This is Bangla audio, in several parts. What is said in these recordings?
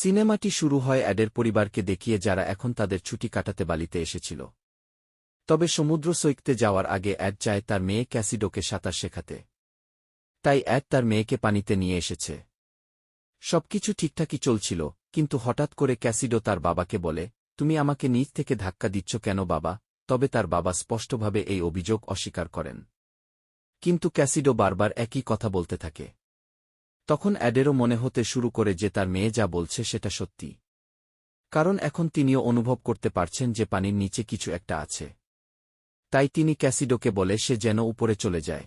সিনেমাটি শুরু হয় অ্যাডের পরিবারকে দেখিয়ে যারা এখন তাদের ছুটি কাটাতে বালিতে এসেছিল। তবে সমুদ্র সৈকতে যাওয়ার আগে অ্যাড চায় তার মেয়ে ক্যাসিডোকে সাঁতার শেখাতে। তাই অ্যাড তার মেয়েকে পানিতে নিয়ে এসেছে। সবকিছু ঠিকঠাকই চলছিল, কিন্তু হঠাৎ করে ক্যাসিডো তার বাবাকে বলে, তুমি আমাকে নিজ থেকে ধাক্কা দিচ্ছ কেন বাবা? তবে তার বাবা স্পষ্টভাবে এই অভিযোগ অস্বীকার করেন। কিন্তু ক্যাসিডো বারবার একই কথা বলতে থাকে। তখন অ্যাডেরও মনে হতে শুরু করে যে তার মেয়ে যা বলছে সেটা সত্যি। কারণ এখন তিনিও অনুভব করতে পারছেন যে পানির নিচে কিছু একটা আছে। তাই তিনি ক্যাসিডোকে বলে সে যেন উপরে চলে যায়।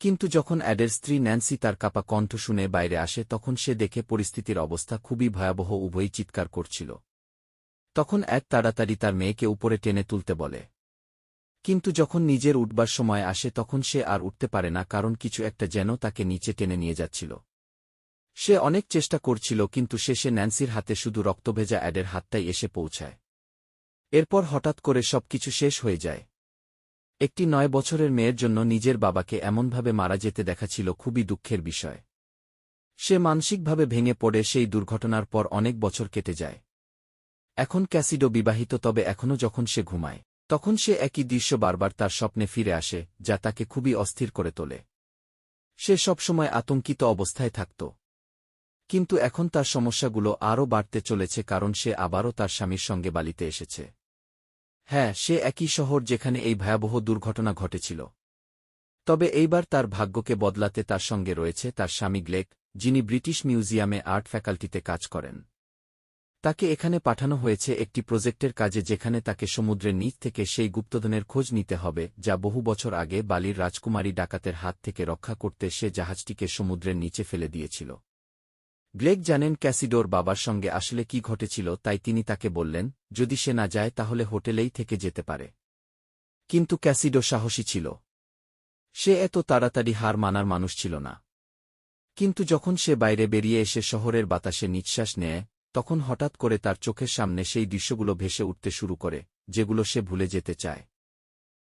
কিন্তু যখন অ্যাডের স্ত্রী ন্যান্সি তার কাপা কণ্ঠ শুনে বাইরে আসে, তখন সে দেখে পরিস্থিতির অবস্থা খুবই ভয়াবহ, উভয়ই চিৎকার করছিল। তখন অ্যাড তাড়াতাড়ি তার মেয়েকে উপরে টেনে তুলতে বলে। কিন্তু যখন নিজের উঠবার সময় আসে তখন সে আর উঠতে পারে না কারণ কিছু একটা যেন তাকে নিচে টেনে নিয়ে যাচ্ছিল। সে অনেক চেষ্টা করছিল কিন্তু শেষে ন্যান্সির হাতে শুধু রক্তভেজা অ্যাডের হাতটাই এসে পৌঁছায়। এরপর হঠাৎ করে সবকিছু শেষ হয়ে যায়। একটি নয় বছরের মেয়ের জন্য নিজের বাবাকে এমনভাবে মারা যেতে দেখা ছিল খুবই দুঃখের বিষয়। সে মানসিকভাবে ভেঙে পড়ে সেই দুর্ঘটনার পর অনেক বছর কেটে যায়। এখন ক্যাসিডো বিবাহিত তবে এখনও যখন সে ঘুমায়। তখন সে একই দৃশ্য বারবার তার স্বপ্নে ফিরে আসে, যা তাকে খুবই অস্থির করে তোলে। সে সবসময় আতঙ্কিত অবস্থায় থাকত। কিন্তু এখন তার সমস্যাগুলো আরও বাড়তে চলেছে কারণ সে আবারও তার স্বামীর সঙ্গে বালিতে এসেছে। হ্যাঁ সে একই শহর যেখানে এই ভয়াবহ দুর্ঘটনা ঘটেছিল। তবে এইবার তার ভাগ্যকে বদলাতে তার সঙ্গে রয়েছে তার স্বামী গ্লেক, যিনি ব্রিটিশ মিউজিয়ামে আর্ট ফ্যাকাল্টিতে কাজ করেন। তাকে এখানে পাঠানো হয়েছে একটি প্রজেক্টের কাজে যেখানে তাকে সমুদ্রের নিচ থেকে সেই গুপ্তধনের খোঁজ নিতে হবে, যা বহু বছর আগে বালির রাজকুমারী ডাকাতের হাত থেকে রক্ষা করতে সে জাহাজটিকে সমুদ্রের নিচে ফেলে দিয়েছিল। গ্লেক জানেন ক্যাসিডোর বাবার সঙ্গে আসলে কি ঘটেছিল, তাই তিনি তাকে বললেন, যদি সে না যায়, তাহলে হোটেলেই থেকে যেতে পারে। কিন্তু ক্যাসিডো সাহসী ছিল। সে এত তাড়াতাড়ি হার মানার মানুষ ছিল না। কিন্তু যখন সে বাইরে বেরিয়ে এসে শহরের বাতাসে নিঃশ্বাস নেয় তখন হঠাৎ করে তার চোখের সামনে সেই দৃশ্যগুলো ভেসে উঠতে শুরু করে, যেগুলো সে ভুলে যেতে চায়।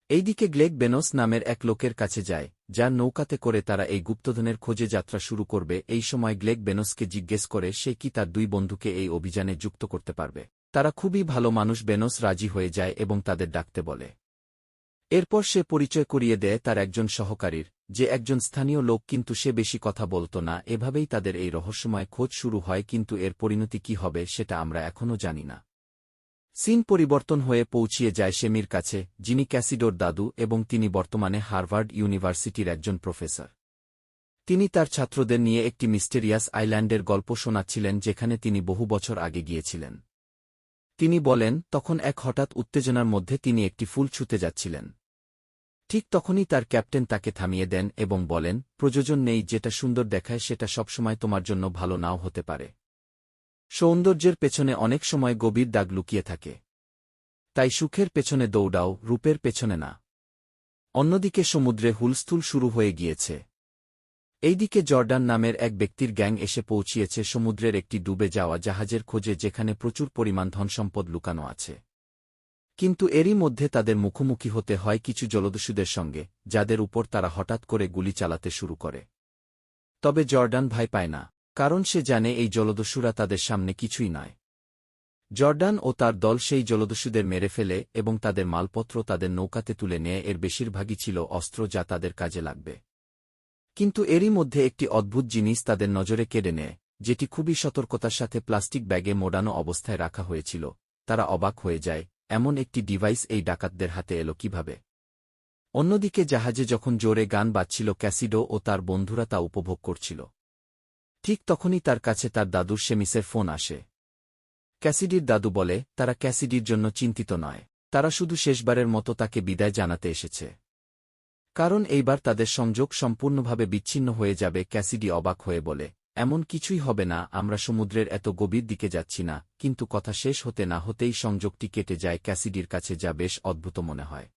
এইদিকে গ্লেক বেনস নামের এক লোকের কাছে যায়, যার নৌকাতে করে তারা এই গুপ্তধনের খোঁজে যাত্রা শুরু করবে। এই সময় গ্লেক বেনসকে জিজ্ঞেস করে, সে কি তার দুই বন্ধুকে এই অভিযানে যুক্ত করতে পারবে? তারা খুবই ভালো মানুষ, বেনস রাজি হয়ে যায় এবং তাদের ডাকতে বলে। এরপর সে পরিচয় করিয়ে দেয় তার একজন সহকারীর। যে একজন স্থানীয় লোক কিন্তু সে বেশি কথা বলত না, এভাবেই তাদের এই রহস্যময় খোঁজ শুরু হয় কিন্তু এর পরিণতি কি হবে সেটা আমরা এখনও জানি না। সিন পরিবর্তন হয়ে পৌঁছিয়ে যায় শেমির কাছে, যিনি ক্যাসিডোর দাদু এবং তিনি বর্তমানে হার্ভার্ড ইউনিভার্সিটির একজন প্রফেসর। তিনি তার ছাত্রদের নিয়ে একটি মিস্টেরিয়াস আইল্যান্ডের গল্প শোনাচ্ছিলেন যেখানে তিনি বহু বছর আগে গিয়েছিলেন। তিনি বলেন, তখন এক হঠাৎ উত্তেজনার মধ্যে তিনি একটি ফুল ছুতে যাচ্ছিলেন। ঠিক তখনই তার ক্যাপ্টেন তাকে থামিয়ে দেন এবং বলেন, প্রযোজন নেই, যেটা সুন্দর দেখায় সেটা সবসময় তোমার জন্য ভালো নাও হতে পারে। সৌন্দর্যের পেছনে অনেক সময় গভীর দাগ লুকিয়ে থাকে। তাই সুখের পেছনে দৌড়াও, রূপের পেছনে না। অন্যদিকে সমুদ্রে হুলস্থুল শুরু হয়ে গিয়েছে। এইদিকে জর্ডান নামের এক ব্যক্তির গ্যাং এসে পৌঁছিয়েছে সমুদ্রের একটি ডুবে যাওয়া জাহাজের খোঁজে যেখানে প্রচুর পরিমাণ ধনসম্পদ লুকানো আছে। কিন্তু এরই মধ্যে তাদের মুখোমুখি হতে হয় কিছু জলদস্যুদের সঙ্গে, যাদের উপর তারা হঠাৎ করে গুলি চালাতে শুরু করে। তবে জর্ডান ভাই পায় না, কারণ সে জানে এই জলদস্যুরা তাদের সামনে কিছুই নয়। জর্ডান ও তার দল সেই জলদস্যুদের মেরে ফেলে এবং তাদের মালপত্র তাদের নৌকাতে তুলে নেয়, এর বেশিরভাগই ছিল অস্ত্র যা তাদের কাজে লাগবে। কিন্তু এরই মধ্যে একটি অদ্ভুত জিনিস তাদের নজরে কেড়ে নেয়, যেটি খুবই সতর্কতার সাথে প্লাস্টিক ব্যাগে মোড়ানো অবস্থায় রাখা হয়েছিল। তারা অবাক হয়ে যায় এমন একটি ডিভাইস এই ডাকাতদের হাতে এলো কীভাবে? অন্যদিকে জাহাজে যখন জোরে গান বাজছিল, ক্যাসিডো ও তার বন্ধুরা তা উপভোগ করছিল। ঠিক তখনই তার কাছে তার দাদুর সেমিসের ফোন আসে। ক্যাসিডির দাদু বলে, তারা ক্যাসিডির জন্য চিন্তিত নয়। তারা শুধু শেষবারের মতো তাকে বিদায় জানাতে এসেছে। কারণ এইবার তাদের সংযোগ সম্পূর্ণভাবে বিচ্ছিন্ন হয়ে যাবে, ক্যাসিডি অবাক হয়ে বলে। এমন কিছুই হবে না, আমরা সমুদ্রের এত গভীর দিকে যাচ্ছি না, কিন্তু কথা শেষ হতে না হতেই সংযোগটি কেটে যায় ক্যাসিডির কাছে যা বেশ অদ্ভুত মনে হয়।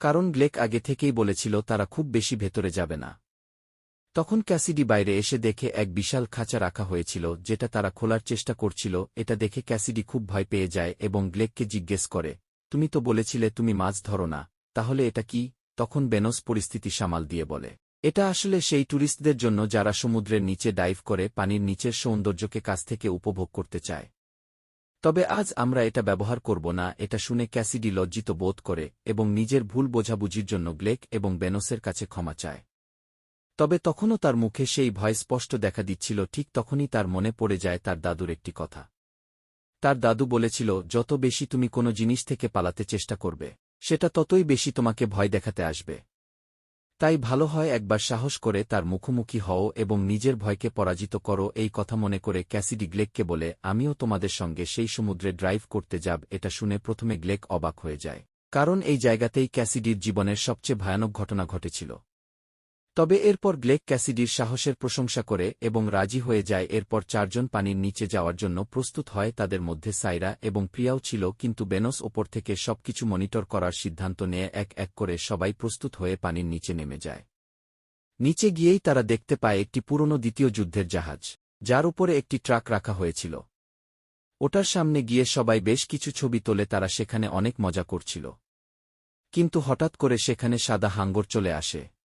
কারণ গ্লেক আগে থেকেই বলেছিল তারা খুব বেশি ভেতরে যাবে না। তখন ক্যাসিডি বাইরে এসে দেখে এক বিশাল খাঁচা রাখা হয়েছিল, যেটা তারা খোলার চেষ্টা করছিল, এটা দেখে ক্যাসিডি খুব ভয় পেয়ে যায় এবং গ্লেককে জিজ্ঞেস করে, তুমি তো বলেছিলে তুমি মাছ ধরো না, তাহলে এটা কি? তখন বেনস পরিস্থিতি সামাল দিয়ে বলে এটা আসলে সেই ট্যুরিস্টদের জন্য যারা সমুদ্রের নিচে ডাইভ করে পানির নিচের সৌন্দর্যকে কাছ থেকে উপভোগ করতে চায়। তবে আজ আমরা এটা ব্যবহার করব না, এটা শুনে ক্যাসিডি লজ্জিত বোধ করে এবং নিজের ভুল বোঝাবুঝির জন্য গ্লেক এবং বেনসের কাছে ক্ষমা চায়। তবে তখনও তার মুখে সেই ভয় স্পষ্ট দেখা দিচ্ছিল, ঠিক তখনই তার মনে পড়ে যায় তার দাদুর একটি কথা। তার দাদু বলেছিল, যত বেশি তুমি কোনো জিনিস থেকে পালাতে চেষ্টা করবে, সেটা ততই বেশি তোমাকে ভয় দেখাতে আসবে। তাই ভালো হয় একবার সাহস করে তার মুখোমুখি হও এবং নিজের ভয়কে পরাজিত করো, এই কথা মনে করে ক্যাসিডি গ্লেককে বলে, আমিও তোমাদের সঙ্গে সেই সমুদ্রে ড্রাইভ করতে যাব। এটা শুনে প্রথমে গ্লেক অবাক হয়ে যায়। কারণ এই জায়গাতেই ক্যাসিডির জীবনের সবচেয়ে ভয়ানক ঘটনা ঘটেছিল। তবে এরপর গ্লেক ক্যাসিডির সাহসের প্রশংসা করে এবং রাজি হয়ে যায়, এরপর চারজন পানির নিচে যাওয়ার জন্য প্রস্তুত হয় তাদের মধ্যে সাইরা এবং প্রিয়াও ছিল, কিন্তু বেনস ওপর থেকে সবকিছু মনিটর করার সিদ্ধান্ত নিয়ে, এক এক করে সবাই প্রস্তুত হয়ে পানির নিচে নেমে যায়। নিচে গিয়েই তারা দেখতে পায় একটি পুরনো দ্বিতীয় যুদ্ধের জাহাজ, যার উপরে একটি ট্রাক রাখা হয়েছিল। ওটার সামনে গিয়ে সবাই বেশ কিছু ছবি তোলে, তারা সেখানে অনেক মজা করছিল। কিন্তু হঠাৎ করে সেখানে সাদা হাঙ্গর চলে আসে।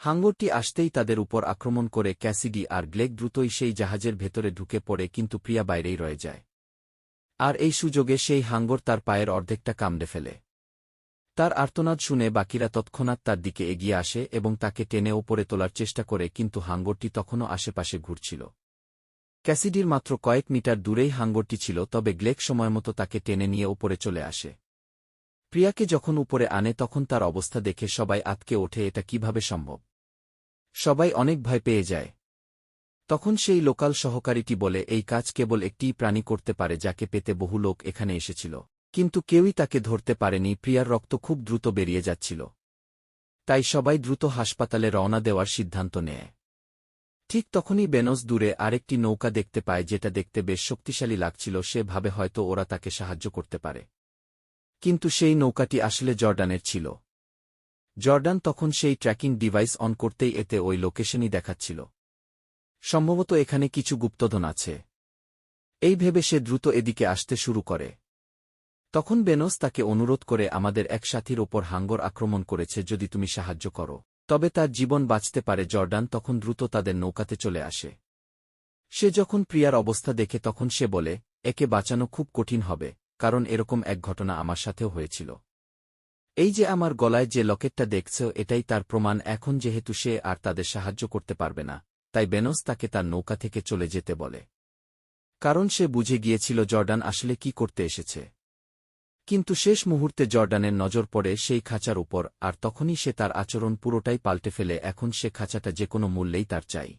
হাঙ্গরটি আসতেই তাদের উপর আক্রমণ করে ক্যাসিডি আর গ্লেক দ্রুতই সেই জাহাজের ভেতরে ঢুকে পড়ে কিন্তু প্রিয়া বাইরেই রয়ে যায়। আর এই সুযোগে সেই হাঙ্গর তার পায়ের অর্ধেকটা কামড়ে ফেলে। তার আর্তনাদ শুনে বাকিরা তৎক্ষণাৎ তার দিকে এগিয়ে আসে এবং তাকে টেনে ওপরে তোলার চেষ্টা করে কিন্তু হাঙ্গরটি তখনও আশেপাশে ঘুরছিল। ক্যাসিডির মাত্র কয়েক মিটার দূরেই হাঙ্গরটি ছিল, তবে গ্লেক সময়মতো তাকে টেনে নিয়ে ওপরে চলে আসে। প্রিয়াকে যখন উপরে আনে তখন তার অবস্থা দেখে সবাই আতকে ওঠে, এটা কীভাবে সম্ভব? সবাই অনেক ভয় পেয়ে যায়। তখন সেই লোকাল সহকারীটি বলে, এই কাজ কেবল একটিই প্রাণী করতে পারে যাকে পেতে বহু লোক এখানে এসেছিল। কিন্তু কেউই তাকে ধরতে পারেনি, প্রিয়ার রক্ত খুব দ্রুত বেরিয়ে যাচ্ছিল। তাই সবাই দ্রুত হাসপাতালে রওনা দেওয়ার সিদ্ধান্ত নেয়। ঠিক তখনই বেনস দূরে আরেকটি নৌকা দেখতে পায়, যেটা দেখতে বেশ শক্তিশালী লাগছিল সে ভাবে হয়তো ওরা তাকে সাহায্য করতে পারে। কিন্তু সেই নৌকাটি আসলে জর্ডানের ছিল। জর্ডান তখন সেই ট্র্যাকিং ডিভাইস অন করতেই এতে ওই লোকেশনই দেখাচ্ছিল। সম্ভবত এখানে কিছু গুপ্তধন আছে। এই ভেবে সে দ্রুত এদিকে আসতে শুরু করে। তখন বেনস তাকে অনুরোধ করে আমাদের এক সাথীর ওপর হাঙ্গর আক্রমণ করেছে যদি তুমি সাহায্য করো। তবে তার জীবন বাঁচতে পারে জর্ডান তখন দ্রুত তাদের নৌকাতে চলে আসে। সে যখন প্রিয়ার অবস্থা দেখে তখন সে বলে, একে বাঁচানো খুব কঠিন হবে, কারণ এরকম এক ঘটনা আমার সাথেও হয়েছিল। এই যে আমার গলায় যে লকেটটা দেখছ, এটাই তার প্রমাণ। এখন যেহেতু সে আর তাদের সাহায্য করতে পারবে না, তাই বেনস তাকে তার নৌকা থেকে চলে যেতে বলে। কারণ সে বুঝে গিয়েছিল জর্ডান আসলে কি করতে এসেছে। কিন্তু শেষ মুহূর্তে জর্ডানের নজর পড়ে সেই খাঁচার উপর, আর তখনই সে তার আচরণ পুরোটাই পাল্টে ফেলে। এখন সে খাঁচাটা যে কোনো মূল্যেই তার চাই।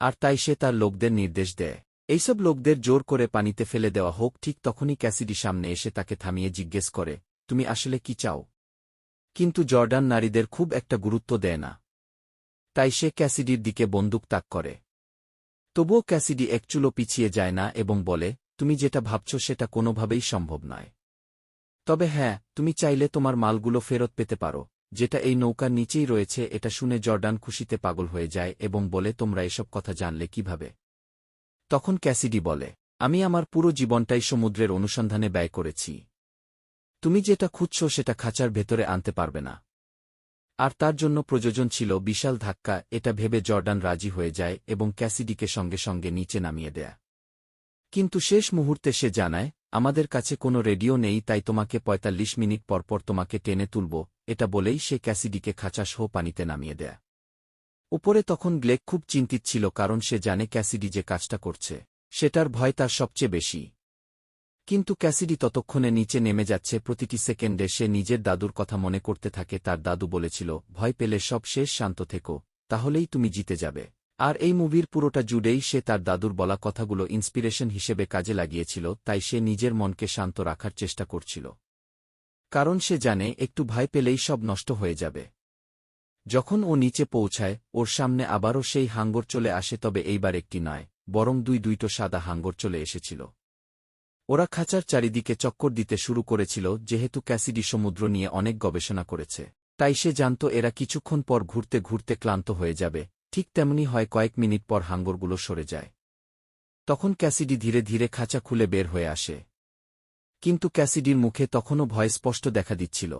আর তাই সে তার লোকদের নির্দেশ দেয়। এইসব লোকদের জোর করে পানিতে ফেলে দেওয়া হোক, ঠিক তখনই ক্যাসিডি সামনে এসে তাকে থামিয়ে জিজ্ঞেস করে তুমি আসলে কি চাও? কিন্তু জর্ডান নারীদের খুব একটা গুরুত্ব দেয় না। তাই সে ক্যাসিডির দিকে বন্দুক তাক করে। তবুও ক্যাসিডি একচুলো পিছিয়ে যায় না এবং বলে, তুমি যেটা ভাবছ সেটা কোনোভাবেই সম্ভব নয়। তবে হ্যাঁ তুমি চাইলে তোমার মালগুলো ফেরত পেতে পারো, যেটা এই নৌকার নিচেই রয়েছে, এটা শুনে জর্ডান খুশিতে পাগল হয়ে যায় এবং বলে, তোমরা এসব কথা জানলে কীভাবে? তখন ক্যাসিডি বলে, আমি আমার পুরো জীবনটাই সমুদ্রের অনুসন্ধানে ব্যয় করেছি। তুমি যেটা খুঁজছ সেটা খাঁচার ভেতরে আনতে পারবে না। আর তার জন্য প্রযোজন ছিল বিশাল ধাক্কা, এটা ভেবে জর্ডান রাজি হয়ে যায় এবং ক্যাসিডিকে সঙ্গে সঙ্গে নিচে নামিয়ে দেয়া। কিন্তু শেষ মুহূর্তে সে জানায়, আমাদের কাছে কোনো রেডিও নেই, তাই তোমাকে ৪৫ মিনিট পরপর তোমাকে টেনে তুলব। এটা বলেই সে ক্যাসিডিকে খাঁচাসহ পানিতে নামিয়ে দেয়া। উপরে তখন গ্লেক খুব চিন্তিত ছিল, কারণ সে জানে ক্যাসিডি যে কাজটা করছে, সেটার ভয় তার সবচেয়ে বেশি। কিন্তু ক্যাসিডি ততক্ষণে নিচে নেমে যাচ্ছে। প্রতিটি সেকেন্ডে সে নিজের দাদুর কথা মনে করতে থাকে। তার দাদু বলেছিল, ভয় পেলে সব শেষ, শান্ত থেকো, তাহলেই তুমি জিতে যাবে। আর এই মুভির পুরোটা জুড়েই সে তার দাদুর বলা কথাগুলো ইন্সপিরেশন হিসেবে কাজে লাগিয়েছিল, তাই সে নিজের মনকে শান্ত রাখার চেষ্টা করছিল। কারণ সে জানে, একটু ভয় পেলেই সব নষ্ট হয়ে যাবে। যখন ও নিচে পৌঁছায়, ওর সামনে আবারও সেই হাঙ্গর চলে আসে, তবে এইবার একটি নয়, বরং দুই দুইটো সাদা হাঙ্গর চলে এসেছিল। ওরা খাঁচার চারিদিকে চক্কর দিতে শুরু করেছিল, যেহেতু ক্যাসিডি সমুদ্র নিয়ে অনেক গবেষণা করেছে। তাই সে জানত এরা কিছুক্ষণ পর ঘুরতে ঘুরতে ক্লান্ত হয়ে যাবে, ঠিক তেমনি হয় কয়েক মিনিট পর হাঙ্গরগুলো সরে যায়। তখন ক্যাসিডি ধীরে ধীরে খাঁচা খুলে বের হয়ে আসে। কিন্তু ক্যাসিডির মুখে তখনও ভয় স্পষ্ট দেখা দিচ্ছিল।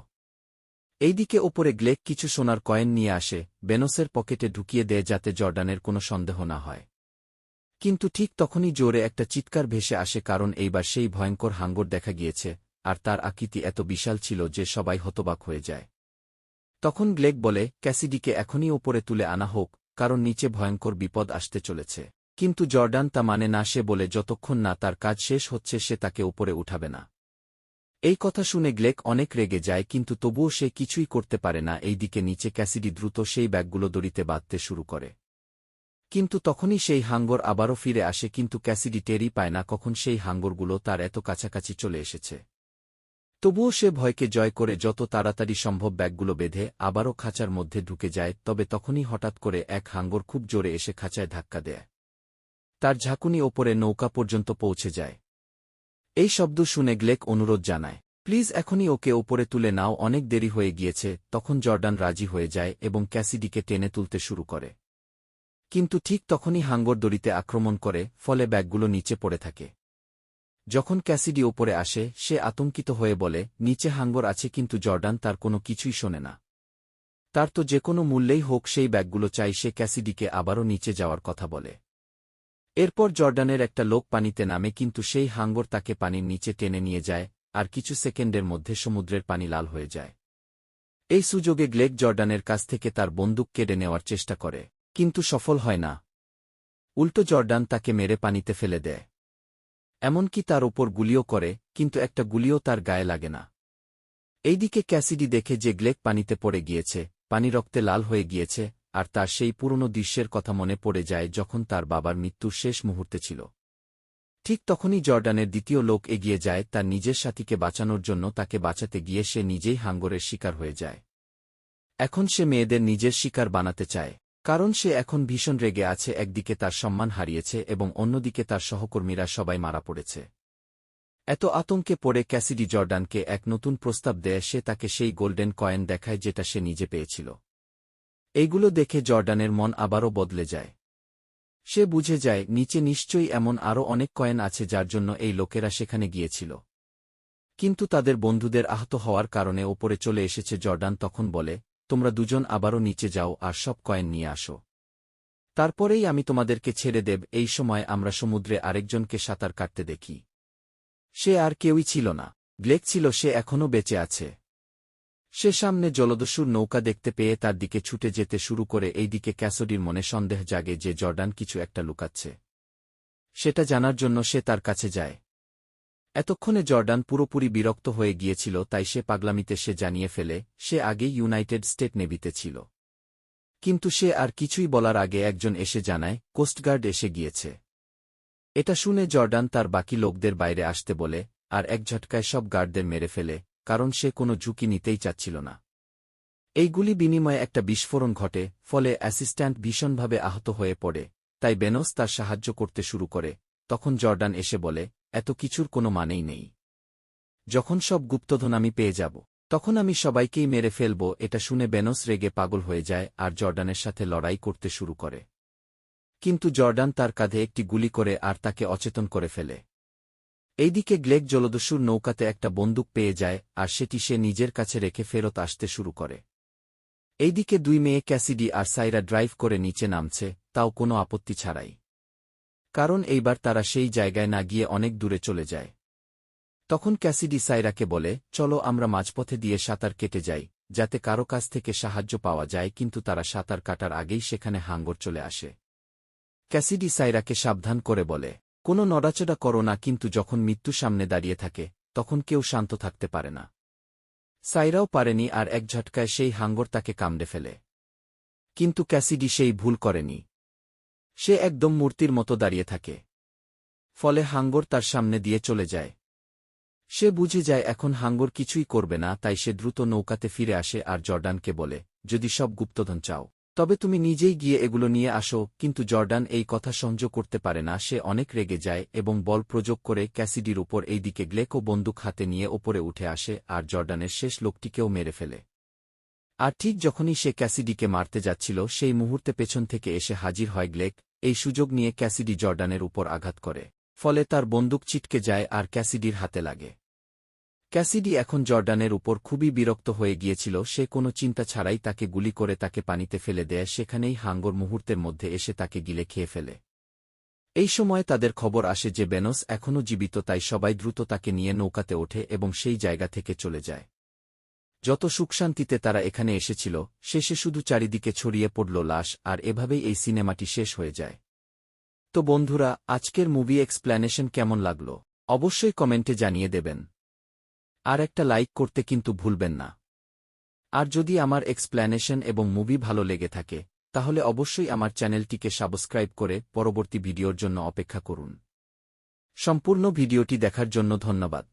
এইদিকে ওপরে গ্লেক কিছু সোনার কয়েন নিয়ে আসে, বেনসের পকেটে ঢুকিয়ে দেয় যাতে জর্ডানের কোনো সন্দেহ না হয়। কিন্তু ঠিক তখনই জোরে একটা চিৎকার ভেসে আসে কারণ এইবার সেই ভয়ঙ্কর হাঙ্গর দেখা গিয়েছে, আর তার আকৃতি এত বিশাল ছিল যে সবাই হতবাক হয়ে যায়। তখন গ্লেক বলে, ক্যাসিডিকে এখনই ওপরে তুলে আনা হোক, কারণ নিচে ভয়ঙ্কর বিপদ আসতে চলেছে। কিন্তু জর্ডান তা মানে না সে বলে যতক্ষণ না তার কাজ শেষ হচ্ছে সে তাকে ওপরে উঠাবে না। এই কথা শুনে গ্লেক অনেক রেগে যায়, কিন্তু তবুও সে কিছুই করতে পারে না। এই দিকে নিচে ক্যাসিডি দ্রুত সেই ব্যাগগুলো দড়িতে বাঁধতে শুরু করে। কিন্তু তখনই সেই হাঙ্গর আবারও ফিরে আসে, কিন্তু ক্যাসিডি টেরই পায় না, কখন সেই হাঙ্গরগুলো তার এত কাছাকাছি চলে এসেছে। তবুও সে ভয়কে জয় করে যত তাড়াতাড়ি সম্ভব ব্যাগগুলো বেঁধে আবারও খাঁচার মধ্যে ঢুকে যায়, তবে তখনই হঠাৎ করে এক হাঙ্গর খুব জোরে এসে খাঁচায় ধাক্কা দেয়। তার ঝাঁকুনি ওপরে নৌকা পর্যন্ত পৌঁছে যায়। এই শব্দ শুনে গ্লেক অনুরোধ জানায়, প্লিজ এখনই ওকে ওপরে তুলে নাও, অনেক দেরি হয়ে গিয়েছে। তখন জর্ডান রাজি হয়ে যায় এবং ক্যাসিডিকে টেনে তুলতে শুরু করে। কিন্তু ঠিক তখনই হাঙ্গর দড়িতে আক্রমণ করে, ফলে ব্যাগগুলো নিচে পড়ে থাকে। যখন ক্যাসিডি ওপরে আসে, সে আতঙ্কিত হয়ে বলে, নিচে হাঙ্গর আছে কিন্তু জর্ডান তার কোনো কিছুই শোনে না। তার তো যে কোনো মূল্যেই হোক সেই ব্যাগগুলো চাই, সে ক্যাসিডিকে আবারও নিচে যাওয়ার কথা বলে। এরপর জর্ডানের একটা লোক পানিতে নামে কিন্তু সেই হাঙ্গর তাকে পানির নিচে টেনে নিয়ে যায়, আর কিছু সেকেন্ডের মধ্যে সমুদ্রের পানি লাল হয়ে যায়। এই সুযোগে গ্লেক জর্ডানের কাছ থেকে তার বন্দুক কেড়ে নেওয়ার চেষ্টা করে। কিন্তু সফল হয় না। উল্টো জর্ডান তাকে মেরে পানিতে ফেলে দেয়। এমনকি তার ওপর গুলিও করে, কিন্তু একটা গুলিও তার গায়ে লাগে না। এইদিকে ক্যাসিডি দেখে যে গ্লেক পানিতে পড়ে গিয়েছে, পানি রক্তে লাল হয়ে গিয়েছে, আর তার সেই পুরনো দৃশ্যের কথা মনে পড়ে যায় যখন তার বাবার মৃত্যুর শেষ মুহূর্তে ছিল। ঠিক তখনই জর্ডানের দ্বিতীয় লোক এগিয়ে যায় তার নিজের সাথীকে বাঁচানোর জন্য তাকে বাঁচাতে গিয়ে সে নিজেই হাঙ্গরের শিকার হয়ে যায়। এখন সে মেয়েদের নিজের শিকার বানাতে চায়। কারণ সে এখন ভীষণ রেগে আছে, একদিকে তার সম্মান হারিয়েছে এবং অন্যদিকে তার সহকর্মীরা সবাই মারা পড়েছে। এত আতঙ্কে পড়ে ক্যাসিডি জর্ডানকে এক নতুন প্রস্তাব দেয়, সে তাকে সেই গোল্ডেন কয়েন দেখায় যেটা সে নিজে পেয়েছিল। এইগুলো দেখে জর্ডানের মন আবারও বদলে যায়। সে বুঝে যায়, নিচে নিশ্চয়ই এমন আরও অনেক কয়েন আছে যার জন্য এই লোকেরা সেখানে গিয়েছিল। কিন্তু তাদের বন্ধুদের আহত হওয়ার কারণে ওপরে চলে এসেছে জর্ডান, তখন বলে তোমরা দুজন আবারও নিচে যাও আর সব কয়েন নিয়ে আসো। তারপরেই আমি তোমাদেরকে ছেড়ে দেব, এই সময় আমরা সমুদ্রে আরেকজনকে সাঁতার কাটতে দেখি। সে আর কেউই ছিল না। গ্লেক ছিল, সে এখনও বেঁচে আছে। সে সামনে জলদস্যুর নৌকা দেখতে পেয়ে তার দিকে ছুটে যেতে শুরু করে, এই দিকে ক্যাসোডির মনে সন্দেহ জাগে যে জর্ডান কিছু একটা লুকাচ্ছে। সেটা জানার জন্য সে তার কাছে যায়। এতক্ষণে জর্ডান পুরোপুরি বিরক্ত হয়ে গিয়েছিল, তাই সে পাগলামিতে সে জানিয়ে ফেলে, সে আগে ইউনাইটেড স্টেট নেভিতে ছিল। কিন্তু সে আর কিছুই বলার আগে একজন এসে জানায়, কোস্টগার্ড এসে গিয়েছে। এটা শুনে জর্ডান তার বাকি লোকদের বাইরে আসতে বলে, আর এক ঝটকায় সব গার্ডদের মেরে ফেলে, কারণ সে কোনো ঝুঁকি নিতেই চাচ্ছিল না। এইগুলি বিনিময়ে একটা বিস্ফোরণ ঘটে, ফলে অ্যাসিস্ট্যান্ট ভীষণভাবে আহত হয়ে পড়ে, তাই বেনস তার সাহায্য করতে শুরু করে। তখন জর্ডান এসে বলে এত কিছুর কোনো মানেই নেই। যখন সব গুপ্তধন আমি পেয়ে যাব, তখন আমি সবাইকেই মেরে ফেলব, এটা শুনে বেনস রেগে পাগল হয়ে যায় আর জর্ডানের সাথে লড়াই করতে শুরু করে। কিন্তু জর্ডান তার কাঁধে একটি গুলি করে আর তাকে অচেতন করে ফেলে। এইদিকে গ্লেক জলদস্যুর নৌকাতে একটা বন্দুক পেয়ে যায় আর সেটি সে নিজের কাছে রেখে ফেরত আসতে শুরু করে। এইদিকে দুই মেয়ে ক্যাসিডি আর সাইরা ড্রাইভ করে নিচে নামছে, তাও কোনো আপত্তি ছাড়াই। কারণ এইবার তারা সেই জায়গায় না গিয়ে অনেক দূরে চলে যায়। তখন ক্যাসিডি সাইরাকে বলে, চলো আমরা মাঝপথে দিয়ে সাঁতার কেটে যাই, যাতে কারও কাছ থেকে সাহায্য পাওয়া যায়, কিন্তু তারা সাঁতার কাটার আগেই সেখানে হাঙ্গর চলে আসে। ক্যাসিডি সাইরাকে সাবধান করে বলে, কোনো নড়াচড়া করো না, কিন্তু যখন মৃত্যু সামনে দাঁড়িয়ে থাকে, তখন কেউ শান্ত থাকতে পারে না। সাইরাও পারেনি আর এক ঝটকায় সেই হাঙ্গর তাকে কামড়ে ফেলে। কিন্তু ক্যাসিডি সেই ভুল করেনি। সে একদম মূর্তির মতো দাঁড়িয়ে থাকে। ফলে হাঙ্গর তার সামনে দিয়ে চলে যায়। সে বুঝে যায় এখন হাঙ্গর কিছুই করবে না, তাই সে দ্রুত নৌকাতে ফিরে আসে আর জর্ডানকে বলে, যদি সব গুপ্তধন চাও, তবে তুমি নিজেই গিয়ে এগুলো নিয়ে আসো। কিন্তু জর্ডান এই কথা সহ্য করতে পারে না, সে অনেক রেগে যায় এবং বল প্রযোগ করে ক্যাসিডির উপর এই দিকে গ্লেকো বন্দুক হাতে নিয়ে ওপরে উঠে আসে আর জর্ডানের শেষ লোকটিকেও মেরে ফেলে। আর ঠিক যখনই সে ক্যাসিডিকে মারতে যাচ্ছিল, সেই মুহূর্তে পেছন থেকে এসে হাজির হয় গ্লেক, এই সুযোগ নিয়ে ক্যাসিডি জর্ডানের উপর আঘাত করে, ফলে তার বন্দুক চিটকে যায় আর ক্যাসিডির হাতে লাগে। ক্যাসিডি এখন জর্ডানের উপর খুবই বিরক্ত হয়ে গিয়েছিল, সে কোনো চিন্তা ছাড়াই তাকে গুলি করে তাকে পানিতে ফেলে দেয়, সেখানেই হাঙ্গর মুহূর্তের মধ্যে এসে তাকে গিলে খেয়ে ফেলে। এই সময় তাদের খবর আসে যে বেনস এখনও জীবিত, তাই সবাই দ্রুত তাকে নিয়ে নৌকাতে ওঠে এবং সেই জায়গা থেকে চলে যায়। যত সুখশান্তিতে তারা এখানে এসেছিল, শেষে শুধু চারিদিকে ছড়িয়ে পড়ল লাশ, আর এভাবেই এই সিনেমাটি শেষ হয়ে যায়। তো বন্ধুরা, আজকের মুভি এক্সপ্ল্যানেশন কেমন লাগল? অবশ্যই কমেন্টে জানিয়ে দেবেন। আর একটা লাইক করতে কিন্তু ভুলবেন না। আর যদি আমার এক্সপ্ল্যানেশন এবং মুভি ভালো লেগে থাকে, তাহলে অবশ্যই আমার চ্যানেলটিকে সাবস্ক্রাইব করে পরবর্তী ভিডিওর জন্য অপেক্ষা করুন। সম্পূর্ণ ভিডিওটি দেখার জন্য ধন্যবাদ।